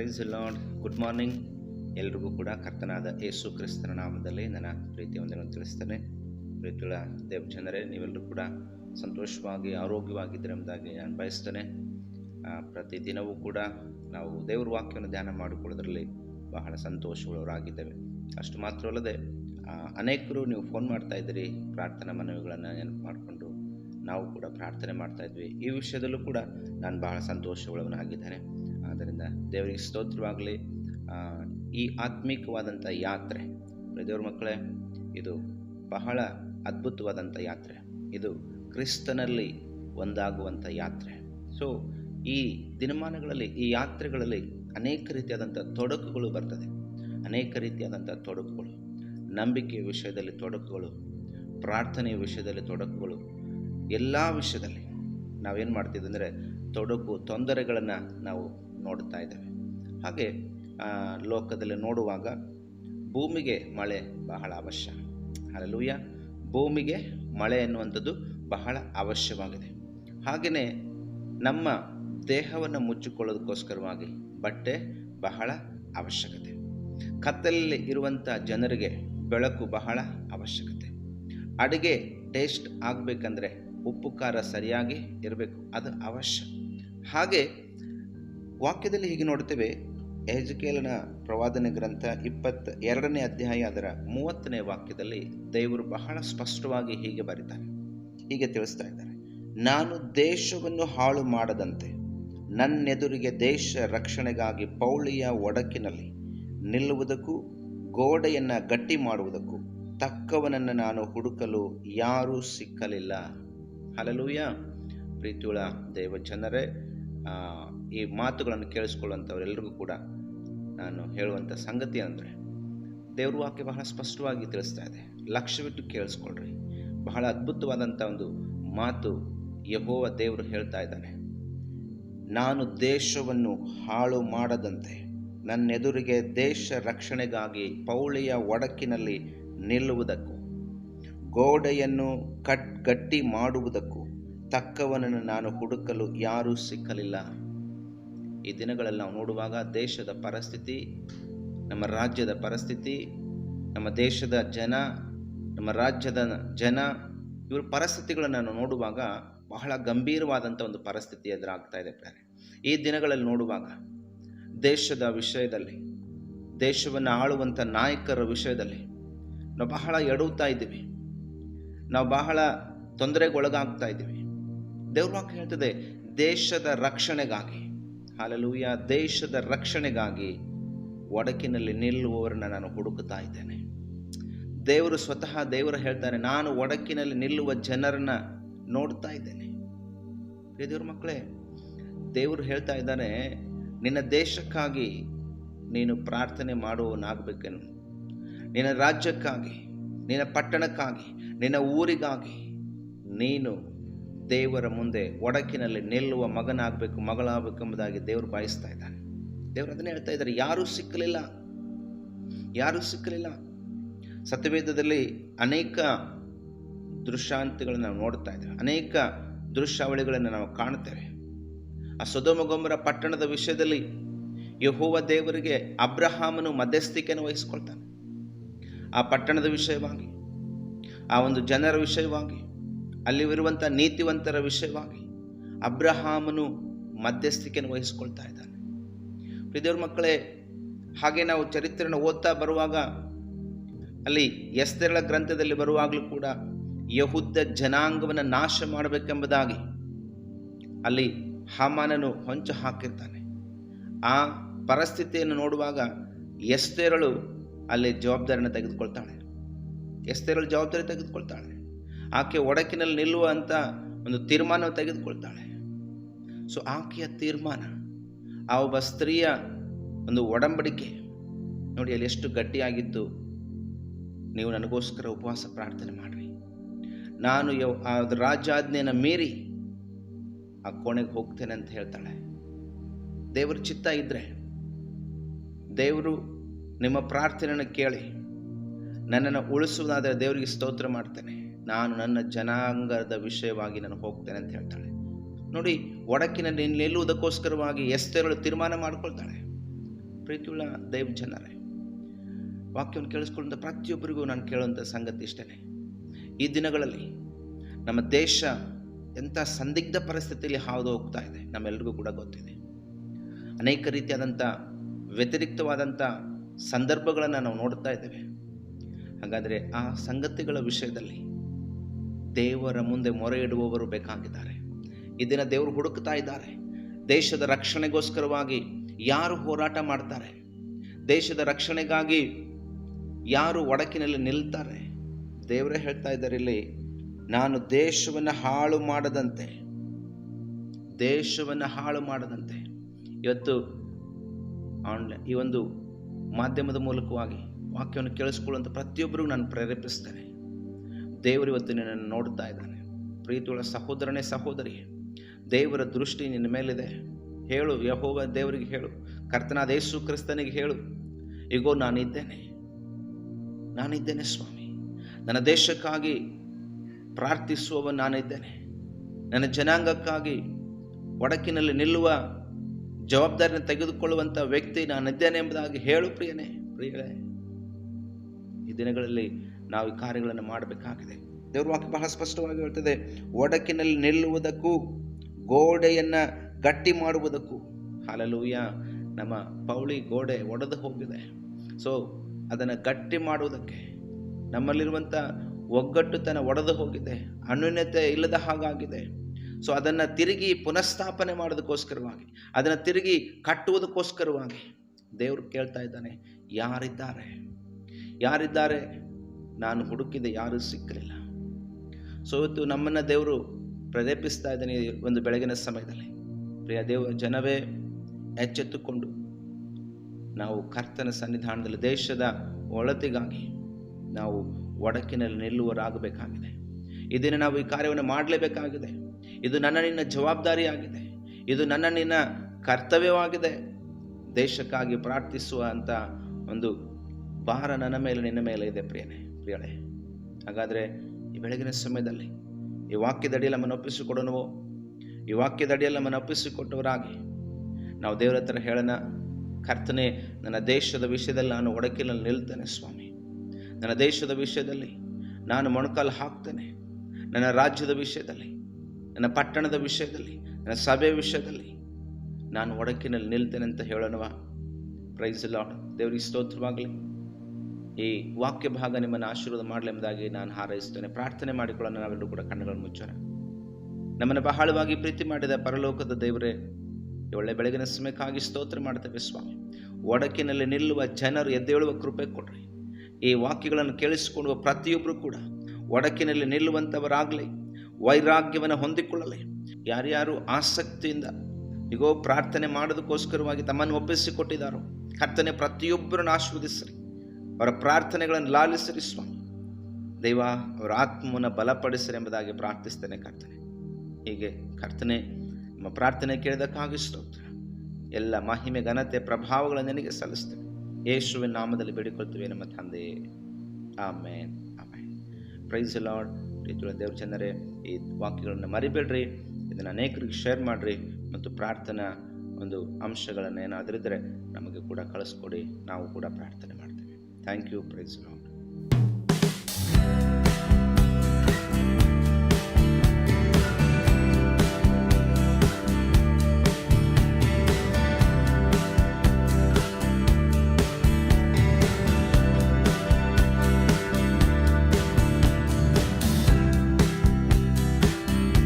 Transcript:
Price lord good morning ಎಲ್ರಿಗೂ ಕೂಡ ಕರ್ತನಾದ ಯೇಸು ಕ್ರಿಸ್ತನ ನಾಮದಲ್ಲಿ ನನ್ನ ಪ್ರೀತಿ ಒಂದನ್ನು ತಿಳಿಸ್ತೇನೆ. ಪ್ರೀತಿಗಳ ದೇವ್ ಜನರೇ ನೀವೆಲ್ಲರೂ ಕೂಡ ಸಂತೋಷವಾಗಿ ಆರೋಗ್ಯವಾಗಿದ್ದರೆ ಎಂಬುದಾಗಿ ನಾನು ಬಯಸ್ತೇನೆ. ಆ, ಪ್ರತಿ ದಿನವೂ ಕೂಡ ನಾವು ದೇವ್ರ ವಾಕ್ಯವನ್ನು ಧ್ಯಾನ ಮಾಡಿಕೊಳ್ಳೋದ್ರಲ್ಲಿ ಬಹಳ ಸಂತೋಷವುಳ್ಳವರಾಗಿದ್ದೇವೆ. ಅಷ್ಟು ಮಾತ್ರವಲ್ಲದೆ ಅನೇಕರು ನೀವು ಫೋನ್ ಮಾಡ್ತಾ ಇದ್ದೀರಿ ಪ್ರಾರ್ಥನಾ ಮನವಿಗಳನ್ನು ನೆನಪು ಮಾಡಿಕೊಂಡು ನಾವು ಕೂಡ ಪ್ರಾರ್ಥನೆ ಮಾಡ್ತಾ ಇದ್ವಿ. ಈ ವಿಷಯದಲ್ಲೂ ಕೂಡ ನಾನು ಬಹಳ ಸಂತೋಷವುಳ್ಳವನಾಗಿದ್ದೇನೆ. ಆದ್ದರಿಂದ ದೇವರಿಗೆ ಸ್ತೋತ್ರವಾಗಲಿ. ಈ ಆತ್ಮಿಕವಾದಂಥ ಯಾತ್ರೆ. ದೇವ್ರ ಮಕ್ಕಳೇ, ಇದು ಬಹಳ ಅದ್ಭುತವಾದಂಥ ಯಾತ್ರೆ. ಇದು ಕ್ರಿಸ್ತನಲ್ಲಿ ಒಂದಾಗುವಂಥ ಯಾತ್ರೆ. ಸೊ ಈ ದಿನಮಾನಗಳಲ್ಲಿ, ಈ ಯಾತ್ರೆಗಳಲ್ಲಿ ಅನೇಕ ರೀತಿಯಾದಂಥ ತೊಡಕುಗಳು ಬರ್ತದೆ. ಅನೇಕ ರೀತಿಯಾದಂಥ ತೊಡಕುಗಳು. ನಂಬಿಕೆಯ ವಿಷಯದಲ್ಲಿ ತೊಡಕುಗಳು, ಪ್ರಾರ್ಥನೆಯ ವಿಷಯದಲ್ಲಿ ತೊಡಕುಗಳು. ಎಲ್ಲ ವಿಷಯದಲ್ಲಿ ನಾವೇನು ಮಾಡ್ತಿದ್ವಿ ಅಂದರೆ, ತೊಡಕು, ತೊಂದರೆಗಳನ್ನು ನಾವು ನೋಡ್ತಾ ಇದ್ದೇವೆ. ಹಾಗೆ ಲೋಕದಲ್ಲಿ ನೋಡುವಾಗ ಭೂಮಿಗೆ ಮಳೆ ಬಹಳ ಅವಶ್ಯ. ಅಲ್ಲೂಯ್ಯ ಭೂಮಿಗೆ ಮಳೆ ಎನ್ನುವಂಥದ್ದು ಬಹಳ ಅವಶ್ಯವಾಗಿದೆ. ಹಾಗೆಯೇ ನಮ್ಮ ದೇಹವನ್ನು ಮುಚ್ಚಿಕೊಳ್ಳೋದಕ್ಕೋಸ್ಕರವಾಗಿ ಬಟ್ಟೆ ಬಹಳ ಅವಶ್ಯಕತೆ. ಕತ್ತಲಲ್ಲಿ ಇರುವಂಥ ಜನರಿಗೆ ಬೆಳಕು ಬಹಳ ಅವಶ್ಯಕತೆ. ಅಡುಗೆ ಟೇಸ್ಟ್ ಆಗಬೇಕಂದ್ರೆ ಉಪ್ಪು ಖಾರ ಸರಿಯಾಗಿ ಇರಬೇಕು. ಅದು ಅವಶ್ಯ. ಹಾಗೆ ವಾಕ್ಯದಲ್ಲಿ ಹೀಗೆ ನೋಡ್ತೇವೆ ಎಜಕೇಲನ ಪ್ರವಾದನೆ ಗ್ರಂಥ ಇಪ್ಪತ್ತ ಎರಡನೇ ಅಧ್ಯಾಯ ಅದರ ಮೂವತ್ತನೇ ವಾಕ್ಯದಲ್ಲಿ ದೇವರು ಬಹಳ ಸ್ಪಷ್ಟವಾಗಿ ಹೀಗೆ ಬರೀತಾರೆ ಹೀಗೆ ತಿಳಿಸ್ತಾ ಇದ್ದಾರೆ. ನಾನು ದೇಶವನ್ನು ಹಾಳು ಮಾಡದಂತೆ ನನ್ನೆದುರಿಗೆ ದೇಶ ರಕ್ಷಣೆಗಾಗಿ ಪೌಳಿಯ ಒಡಕಿನಲ್ಲಿ ನಿಲ್ಲುವುದಕ್ಕೂ ಗೋಡೆಯನ್ನು ಗಟ್ಟಿ ಮಾಡುವುದಕ್ಕೂ ತಕ್ಕವನನ್ನು ನಾನು ಹುಡುಕಲು ಯಾರೂ ಸಿಕ್ಕಲಿಲ್ಲ. ಹಲಲೂಯ ಪ್ರೀತಿಯುಳ ದೇವ ಜನರೇ ಆ, ಈ ಮಾತುಗಳನ್ನು ಕೇಳಿಸ್ಕೊಳ್ಳುವಂಥವರೆಲ್ಲರಿಗೂ ಕೂಡ ನಾನು ಹೇಳುವಂಥ ಸಂಗತಿ ಅಂದರೆ, ದೇವ್ರ ವಾಕ್ಯ ಬಹಳ ಸ್ಪಷ್ಟವಾಗಿ ತಿಳಿಸ್ತಾ ಇದೆ. ಲಕ್ಷ್ಯವಿಟ್ಟು ಕೇಳಿಸ್ಕೊಳ್ರಿ. ಬಹಳ ಅದ್ಭುತವಾದಂಥ ಒಂದು ಮಾತು ಯಹೋವ ದೇವರು ಹೇಳ್ತಾ ಇದ್ದಾನೆ. ನಾನು ದೇಶವನ್ನು ಹಾಳು ಮಾಡದಂತೆ, ನನ್ನೆದುರಿಗೆ ದೇಶ ರಕ್ಷಣೆಗಾಗಿ ಪೌಳಿಯ ಒಡಕಿನಲ್ಲಿ ನಿಲ್ಲುವುದಕ್ಕೂ, ಗೋಡೆಯನ್ನು ಕಟ್ ಗಟ್ಟಿ ಮಾಡುವುದಕ್ಕೂ, ತಕ್ಕವನನ್ನು ನಾನು ಹುಡುಕಲು ಯಾರೂ ಸಿಕ್ಕಲಿಲ್ಲ. ಈ ದಿನಗಳಲ್ಲಿ ನಾವು ನೋಡುವಾಗ ದೇಶದ ಪರಿಸ್ಥಿತಿ, ನಮ್ಮ ರಾಜ್ಯದ ಪರಿಸ್ಥಿತಿ, ನಮ್ಮ ದೇಶದ ಜನ, ನಮ್ಮ ರಾಜ್ಯದ ಜನ, ಇವ್ರ ಪರಿಸ್ಥಿತಿಗಳನ್ನು ನಾವು ನೋಡುವಾಗ ಬಹಳ ಗಂಭೀರವಾದಂಥ ಒಂದು ಪರಿಸ್ಥಿತಿ ಎದುರಾಗ್ತಾ ಇದೆ ಪ್ರೇರೆ ಈ ದಿನಗಳಲ್ಲಿ ನೋಡುವಾಗ ದೇಶದ ವಿಷಯದಲ್ಲಿ, ದೇಶವನ್ನು ಆಳುವಂಥ ನಾಯಕರ ವಿಷಯದಲ್ಲಿ ನಾವು ಬಹಳ ಎಡುತ್ತಾ ಇದ್ದೀವಿ. ನಾವು ಬಹಳ ತೊಂದರೆಗೊಳಗಾಗ್ತಾ ಇದ್ದೀವಿ. ದೇವ್ರ ಹೇಳ್ತದೆ, ದೇಶದ ರಕ್ಷಣೆಗಾಗಿ. ಹಾಲಲೂಯ, ದೇಶದ ರಕ್ಷಣೆಗಾಗಿ ಒಡಕಿನಲ್ಲಿ ನಿಲ್ಲುವವರನ್ನ ನಾನು ಹುಡುಕುತ್ತಾ ಇದ್ದೇನೆ. ದೇವರು ಸ್ವತಃ ದೇವರು ಹೇಳ್ತಾನೆ ನಾನು ಒಡಕಿನಲ್ಲಿ ನಿಲ್ಲುವ ಜನರನ್ನ ನೋಡ್ತಾ ಇದ್ದೇನೆ. ದೇವ್ರ ಮಕ್ಕಳೇ, ದೇವರು ಹೇಳ್ತಾ ಇದ್ದಾನೆ, ನಿನ್ನ ದೇಶಕ್ಕಾಗಿ ನೀನು ಪ್ರಾರ್ಥನೆ ಮಾಡುವವನಾಗಬೇಕೇನು ನಿನ್ನ ರಾಜ್ಯಕ್ಕಾಗಿ, ನಿನ್ನ ಪಟ್ಟಣಕ್ಕಾಗಿ, ನಿನ್ನ ಊರಿಗಾಗಿ ನೀನು ದೇವರ ಮುಂದೆ ಒಡಕಿನಲ್ಲಿ ನಿಲ್ಲುವ ಮಗನಾಗಬೇಕು, ಮಗಳಾಗಬೇಕೆಂಬುದಾಗಿ ದೇವರು ಬಾಯಿಸ್ತಾ ಇದ್ದಾನೆ. ದೇವರು ಅದನ್ನೇ ಹೇಳ್ತಾ ಇದ್ದಾರೆ, ಯಾರೂ ಸಿಕ್ಕಲಿಲ್ಲ ಯಾರೂ ಸಿಕ್ಕಲಿಲ್ಲ. ಸತ್ಯವೇದದಲ್ಲಿ ಅನೇಕ ದೃಶ್ಯಾಂತಗಳನ್ನು ನಾವು ನೋಡ್ತಾ ಇದ್ದೇವೆ, ಅನೇಕ ದೃಶ್ಯಾವಳಿಗಳನ್ನು ನಾವು ಕಾಣ್ತೇವೆ ಆ ಸುಧಮಗೊಂಬರ ಪಟ್ಟಣದ ವಿಷಯದಲ್ಲಿ ಯಹೋವ ದೇವರಿಗೆ ಅಬ್ರಹಾಮನು ಮಧ್ಯಸ್ಥಿಕೆಯನ್ನು ವಹಿಸ್ಕೊಳ್ತಾನೆ. ಆ ಪಟ್ಟಣದ ವಿಷಯವಾಗಿ, ಆ ಒಂದು ಜನರ ವಿಷಯವಾಗಿ ಅಲ್ಲಿರುವಂಥ ನೀತಿವಂತರ ವಿಷಯವಾಗಿ ಅಬ್ರಹಾಮನು ಮಧ್ಯಸ್ಥಿಕೆಯನ್ನು ವಹಿಸ್ಕೊಳ್ತಾ ಇದ್ದಾನೆ. ಪ್ರಿದೇವ್ರ ಮಕ್ಕಳೇ, ಹಾಗೆ ನಾವು ಚರಿತ್ರೆಯನ್ನು ಓದ್ತಾ ಬರುವಾಗ, ಅಲ್ಲಿ ಎಸ್ತೆರಳ ಗ್ರಂಥದಲ್ಲಿ ಬರುವಾಗಲೂ ಕೂಡ ಯಹುದ್ದ ಜನಾಂಗವನ್ನು ನಾಶ ಮಾಡಬೇಕೆಂಬುದಾಗಿ ಅಲ್ಲಿ ಹಮಾನನು ಹೊಂಚು ಹಾಕಿರ್ತಾನೆ. ಆ ಪರಿಸ್ಥಿತಿಯನ್ನು ನೋಡುವಾಗ ಎಸ್ತೆರಳು ಅಲ್ಲಿ ಜವಾಬ್ದಾರಿಯನ್ನು ತೆಗೆದುಕೊಳ್ತಾಳೆ. ಎಸ್ತೆರಳು ಜವಾಬ್ದಾರಿ ತೆಗೆದುಕೊಳ್ತಾಳೆ. ಆಕೆ ಒಡಕಿನಲ್ಲಿ ನಿಲ್ಲುವ ಅಂತ ಒಂದು ತೀರ್ಮಾನ ತೆಗೆದುಕೊಳ್ತಾಳೆ. ಸೊ ಆಕೆಯ ತೀರ್ಮಾನ, ಆ ಒಬ್ಬ ಸ್ತ್ರೀಯ ಒಂದು ಒಡಂಬಡಿಕೆ, ನೋಡಿ ಅಲ್ಲಿ ಎಷ್ಟು ಗಟ್ಟಿಯಾಗಿತ್ತು. ನೀವು ನನಗೋಸ್ಕರ ಉಪವಾಸ ಪ್ರಾರ್ಥನೆ ಮಾಡಿರಿ. ನಾನು ಯವ್ ಆ ರಾಜಾಜ್ಞೆಯನ್ನು ಮೀರಿ ಆ ಕೋಣೆಗೆ ಹೋಗ್ತೇನೆ ಅಂತ ಹೇಳ್ತಾಳೆ. ದೇವರ ಚಿತ್ತ ಇದ್ದರೆ ದೇವರು ನಿಮ್ಮ ಪ್ರಾರ್ಥನೆಯನ್ನು ಕೇಳಿ, ನನ್ನನ್ನು ಉಳಿಸುವುದಾದರೆ ದೇವರಿಗೆ ಸ್ತೋತ್ರ ಮಾಡ್ತೇನೆ. ನಾನು ನನ್ನ ಜನಾಂಗದ ವಿಷಯವಾಗಿ ನಾನು ಹೋಗ್ತೇನೆ ಅಂತ ಹೇಳ್ತಾಳೆ. ನೋಡಿ, ಒಡಕಿನಲ್ಲಿ ನಿಲ್ಲುವುದಕ್ಕೋಸ್ಕರವಾಗಿ ಎಸ್ತೆರಳು ತೀರ್ಮಾನ ಮಾಡ್ಕೊಳ್ತಾಳೆ. ಪ್ರೀತಿಯುಳ್ಳ ದೈವ ಜನರೇ ವಾಕ್ಯವನ್ನು ಕೇಳಿಸ್ಕೊಳ್ಳುವಂಥ ಪ್ರತಿಯೊಬ್ಬರಿಗೂ ನಾನು ಕೇಳುವಂಥ ಸಂಗತಿ ಇಷ್ಟೇ ಈ ದಿನಗಳಲ್ಲಿ ನಮ್ಮ ದೇಶ ಎಂಥ ಸಂದಿಗ್ಧ ಪರಿಸ್ಥಿತಿಯಲ್ಲಿ ಹಾದು ಹೋಗ್ತಾ ಇದೆ, ನಮ್ಮೆಲ್ರಿಗೂ ಕೂಡ ಗೊತ್ತಿದೆ. ಅನೇಕ ರೀತಿಯಾದಂಥ ವ್ಯತಿರಿಕ್ತವಾದಂಥ ಸಂದರ್ಭಗಳನ್ನು ನಾವು ನೋಡ್ತಾ ಇದ್ದೇವೆ. ಹಾಗಾದರೆ ಆ ಸಂಗತಿಗಳ ವಿಷಯದಲ್ಲಿ ದೇವರ ಮುಂದೆ ಮೊರೆ ಇಡುವವರು ಬೇಕಾಗಿದ್ದಾರೆ. ಇದನ್ನು ದಿನ ದೇವರು ಹುಡುಕ್ತಾ ಇದ್ದಾರೆ. ದೇಶದ ರಕ್ಷಣೆಗೋಸ್ಕರವಾಗಿ ಯಾರು ಹೋರಾಟ ಮಾಡ್ತಾರೆ? ದೇಶದ ರಕ್ಷಣೆಗಾಗಿ ಯಾರು ಒಡಕಿನಲ್ಲಿ ನಿಲ್ತಾರೆ? ದೇವರೇ ಹೇಳ್ತಾ ಇದ್ದಾರೆ ಇಲ್ಲಿ, ನಾನು ದೇಶವನ್ನು ಹಾಳು ಮಾಡದಂತೆ, ದೇಶವನ್ನು ಹಾಳು ಮಾಡದಂತೆ. ಇವತ್ತು ಆನ್ಲೈನ್ ಈ ಒಂದು ಮಾಧ್ಯಮದ ಮೂಲಕವಾಗಿ ವಾಕ್ಯವನ್ನು ಕೇಳಿಸ್ಕೊಳ್ಳುವಂಥ ಪ್ರತಿಯೊಬ್ಬರಿಗೂ ನಾನು ಪ್ರೇರೇಪಿಸ್ತೇನೆ. ದೇವರು ಇವತ್ತು ನಿನ್ನನ್ನು ನೋಡ್ತಾ ಇದ್ದಾನೆ. ಪ್ರೀತಿಯುಳ್ಳ ಸಹೋದರನೇ ಸಹೋದರಿ, ದೇವರ ದೃಷ್ಟಿ ನಿನ್ನ ಮೇಲಿದೆ. ಹೇಳು, ಯಹೋವ ದೇವರಿಗೆ ಹೇಳು, ಕರ್ತನಾದ ಯೇಸು ಕ್ರಿಸ್ತನಿಗೆ ಹೇಳು. ಈಗೋ ನಾನಿದ್ದೇನೆ. ನಾನಿದ್ದೇನೆ ಸ್ವಾಮಿ. ನನ್ನ ದೇಶಕ್ಕಾಗಿ ಪ್ರಾರ್ಥಿಸುವವ ನಾನಿದ್ದೇನೆ. ನನ್ನ ಜನಾಂಗಕ್ಕಾಗಿ ಒಡಕಿನಲ್ಲಿ ನಿಲ್ಲುವ ಜವಾಬ್ದಾರಿಯನ್ನು ತೆಗೆದುಕೊಳ್ಳುವಂಥ ವ್ಯಕ್ತಿ ನಾನಿದ್ದೇನೆ ಎಂಬುದಾಗಿ ಹೇಳು ಪ್ರಿಯನೇ. ಪ್ರಿಯಳೇ ಈ ದಿನಗಳಲ್ಲಿ ನಾವು ಈ ಕಾರ್ಯಗಳನ್ನು ಮಾಡಬೇಕಾಗಿದೆ. ದೇವ್ರ ವಾಕ್ಯ ಬಹಳ ಸ್ಪಷ್ಟವಾಗಿ ಹೇಳ್ತದೆ, ಒಡಕಿನಲ್ಲಿ ನಿಲ್ಲುವುದಕ್ಕೂ, ಗೋಡೆಯನ್ನು ಗಟ್ಟಿ ಮಾಡುವುದಕ್ಕೂ. ಹಾಲಲೂಯ ನಮ್ಮ ಪೌಳಿ ಗೋಡೆ ಒಡೆದು ಹೋಗಿದೆ. ಸೊ ಅದನ್ನು ಗಟ್ಟಿ ಮಾಡುವುದಕ್ಕೆ ನಮ್ಮಲ್ಲಿರುವಂಥ ಒಗ್ಗಟ್ಟುತನ ಒಡೆದು ಹೋಗಿದೆ, ಅನ್ಯೂನ್ಯತೆ ಇಲ್ಲದ ಹಾಗಾಗಿದೆ. ಸೊ ಅದನ್ನು ತಿರುಗಿ ಪುನಃಸ್ಥಾಪನೆ ಮಾಡೋದಕ್ಕೋಸ್ಕರವಾಗಿ ಅದನ್ನು ತಿರುಗಿ ಕಟ್ಟುವುದಕ್ಕೋಸ್ಕರವಾಗಿ ದೇವರು ಕೇಳ್ತಾ ಇದ್ದಾನೆ, ಯಾರಿದ್ದಾರೆ? ಯಾರಿದ್ದಾರೆ? ನಾನು ಹುಡುಕಿದೆ ಯಾರೂ ಸಿಕ್ಕಲಿಲ್ಲ. ಸೊ ಇವತ್ತು ನಮ್ಮನ್ನು ದೇವರು ಪ್ರದೇಪಿಸ್ತಾ ಇದ್ದಾನೆ ಒಂದು ಬೆಳಗಿನ ಸಮಯದಲ್ಲಿ. ಪ್ರಿಯ ದೇವ ಜನವೇ ಎಚ್ಚೆತ್ತುಕೊಂಡು ನಾವು ಕರ್ತನ ಸನ್ನಿಧಾನದಲ್ಲಿ, ದೇಶದ ಒಳತಿಗಾಗಿ ನಾವು ಒಡಕಿನಲ್ಲಿ ನಿಲ್ಲುವರಾಗಬೇಕಾಗಿದೆ. ಇದನ್ನು ನಾವು ಈ ಕಾರ್ಯವನ್ನು ಮಾಡಲೇಬೇಕಾಗಿದೆ. ಇದು ನನ್ನ ನಿನ್ನ ಜವಾಬ್ದಾರಿಯಾಗಿದೆ. ಇದು ನನ್ನ ನಿನ್ನ ಕರ್ತವ್ಯವಾಗಿದೆ. ದೇಶಕ್ಕಾಗಿ ಪ್ರಾರ್ಥಿಸುವ ಅಂತ ಒಂದು ಭಾರ ನನ್ನ ಮೇಲೆ, ನಿನ್ನ ಮೇಲೆ ಇದೆ ಪ್ರಿಯನೇ. ಪ್ರಿಯಳೇ ಹಾಗಾದರೆ ಈ ಬೆಳಗಿನ ಸಮಯದಲ್ಲಿ ಈ ವಾಕ್ಯದಡಿಯಲ್ಲಿ ನಮ್ಮನ್ನು ಒಪ್ಪಿಸಿಕೊಡೋಣವೋ? ಈ ವಾಕ್ಯದಡಿಯಲ್ಲಿ ನಮ್ಮನ್ನು ಒಪ್ಪಿಸಿಕೊಟ್ಟವರಾಗಿ ನಾವು ದೇವರ ಹತ್ರ ಹೇಳೋಣ, ಕರ್ತನೆ, ನನ್ನ ದೇಶದ ವಿಷಯದಲ್ಲಿ ನಾನು ಒಡಕಿನಲ್ಲಿ ನಿಲ್ತೇನೆ ಸ್ವಾಮಿ. ನನ್ನ ದೇಶದ ವಿಷಯದಲ್ಲಿ ನಾನು ಮೊಣಕಾಲು ಹಾಕ್ತೇನೆ. ನನ್ನ ರಾಜ್ಯದ ವಿಷಯದಲ್ಲಿ, ನನ್ನ ಪಟ್ಟಣದ ವಿಷಯದಲ್ಲಿ, ನನ್ನ ಸಭೆಯ ವಿಷಯದಲ್ಲಿ ನಾನು ಒಡಕಿನಲ್ಲಿ ನಿಲ್ತೇನೆ ಅಂತ ಹೇಳೋಣವಾ? ಪ್ರೈಸ್ ಲಾಡ್ ದೇವರಿಗೆ ಸ್ತೋತ್ರವಾಗಲಿ. ಈ ವಾಕ್ಯ ಭಾಗ ನಿಮ್ಮನ್ನು ಆಶೀರ್ವಾದ ಮಾಡಲಿ ಎಂಬುದಾಗಿ ನಾನು ಹಾರೈಸುತ್ತೇನೆ. ಪ್ರಾರ್ಥನೆ ಮಾಡಿಕೊಳ್ಳೋಣ, ನಾವೆಲ್ಲರೂ ಕೂಡ ಕಣ್ಣುಗಳನ್ನು ಮುಚ್ಚೋಣ. ನಮ್ಮನ್ನು ಬಹಳವಾಗಿ ಪ್ರೀತಿ ಮಾಡಿದ ಪರಲೋಕದ ದೇವರೇ ಒಳ್ಳೆ ಬೆಳಗಿನ ಸಮಯಕ್ಕಾಗಿ ಸ್ತೋತ್ರ ಮಾಡ್ತೇವೆ ಸ್ವಾಮಿ. ಒಡಕಿನಲ್ಲಿ ನಿಲ್ಲುವ ಜನರು ಎದ್ದೇಳುವ ಕೃಪೆ ಕೊಡ್ರಿ. ಈ ವಾಕ್ಯಗಳನ್ನು ಕೇಳಿಸಿಕೊಳ್ಳುವ ಪ್ರತಿಯೊಬ್ಬರು ಕೂಡ ಒಡಕಿನಲ್ಲಿ ನಿಲ್ಲುವಂಥವರಾಗಲಿ, ವೈರಾಗ್ಯವನ್ನು ಹೊಂದಿಕೊಳ್ಳಲಿ. ಯಾರ್ಯಾರು ಆಸಕ್ತಿಯಿಂದ ಈಗೋ ಪ್ರಾರ್ಥನೆ ಮಾಡೋದಕ್ಕೋಸ್ಕರವಾಗಿ ತಮ್ಮನ್ನು ಒಪ್ಪಿಸಿಕೊಟ್ಟಿದ್ದಾರೋ, ಕರ್ತನೆ, ಪ್ರತಿಯೊಬ್ಬರನ್ನು ಆಶೀರ್ವದಿಸ್ರಿ. ಅವರ ಪ್ರಾರ್ಥನೆಗಳನ್ನು ಲಾಲಿಸರಿ ಸ್ವಾಮಿ ದೈವ, ಅವರ ಆತ್ಮವನ್ನು ಬಲಪಡಿಸರಿ ಎಂಬುದಾಗಿ ಪ್ರಾರ್ಥಿಸ್ತೇನೆ ಕರ್ತನೆ. ಹೀಗೆ ಕರ್ತನೆ, ನಮ್ಮ ಪ್ರಾರ್ಥನೆ ಕೇಳಿದಕ್ಕಾಗಿ ಸ್ತೋತ್ರ. ಎಲ್ಲ ಮಹಿಮೆ, ಘನತೆ ಪ್ರಭಾವಗಳನ್ನು ನಿನಗೆ ಸಲ್ಲಿಸ್ತೇವೆ ಯೇಸುವಿನ ನಾಮದಲ್ಲಿ ಬೇಡಿಕೊಳ್ತೀವಿ ನಮ್ಮ ತಂದೆ. ಆಮೇನ್ ಆಮೇನ್. ಪ್ರೈಸ್ ಲಾರ್ಡ್ ರೀತಿಯ ದೇವ್ರ ಜನರೇ, ಈ ವಾಕ್ಯಗಳನ್ನು ಮರಿಬೇಡ್ರಿ. ಇದನ್ನು ಅನೇಕರಿಗೆ ಶೇರ್ ಮಾಡಿರಿ ಮತ್ತು ಪ್ರಾರ್ಥನಾ ಒಂದು ಅಂಶಗಳನ್ನು ಏನಾದರೂ ಇದ್ದರೆ ನಮಗೆ ಕೂಡ ಕಳಿಸ್ಕೊಡಿ. ನಾವು ಕೂಡ ಪ್ರಾರ್ಥನೆ ಮಾಡ್ತೇವೆ. Thank you price lord